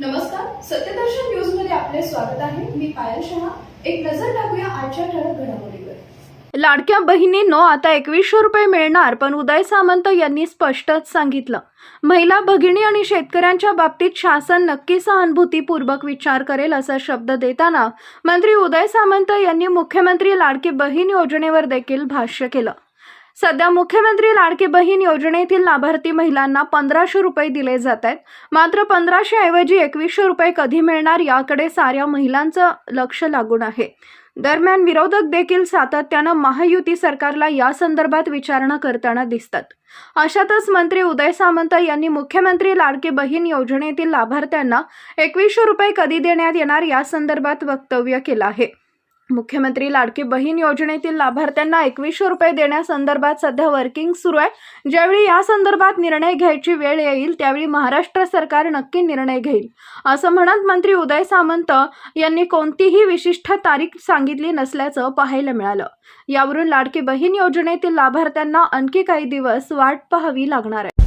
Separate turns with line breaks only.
नमस्कार सत्यदर्शन न्यूजमध्ये आपले स्वागत आहे. मी पायल शहा. एक नजर टाकूया आजच्या ठळक घडामोडीवर.
लाडक्या बहिणींनो आता एकवीसशे रुपये मिळणार पण उदय सामंत यांनी स्पष्टच सांगितलं. महिला भगिनी आणि शेतकऱ्यांच्या बाबतीत शासन नक्की सहानुभूतीपूर्वक विचार करेल असा शब्द देताना मंत्री उदय सामंत यांनी मुख्यमंत्री लाडकी बहीण योजनेवर देखील भाष्य केलं. सध्या मुख्यमंत्री लाडकी बहीण योजनेतील लाभार्थी महिलांना पंधराशे रुपये दिले जात आहेत. मात्र पंधराशे ऐवजी एकवीसशे रुपये कधी मिळणार याकडे साऱ्या महिलांचं लक्ष लागून आहे. दरम्यान विरोधक देखील सातत्यानं महायुती सरकारला या संदर्भात विचारणा करताना दिसतात. अशातच मंत्री उदय सामंत यांनी मुख्यमंत्री लाडकी बहीण योजनेतील लाभार्थ्यांना एकवीसशे रुपये कधी देण्यात येणार या संदर्भात वक्तव्य केलं आहे. मुख्यमंत्री लाडकी बहीण योजनेतील लाभार्थ्यांना एकवीसशे रुपये देण्यासंदर्भात सध्या वर्किंग सुरू आहे. ज्यावेळी या संदर्भात निर्णय घ्यायची वेळ येईल त्यावेळी महाराष्ट्र सरकार नक्की निर्णय घेईल. असं म्हणत मंत्री उदय सामंत यांनी कोणतीही विशिष्ट तारीख सांगितली नसल्याचं पाहायला मिळालं. यावरून लाडकी बहीण योजनेतील लाभार्थ्यांना आणखी काही दिवस वाट पाहावी लागणार आहे.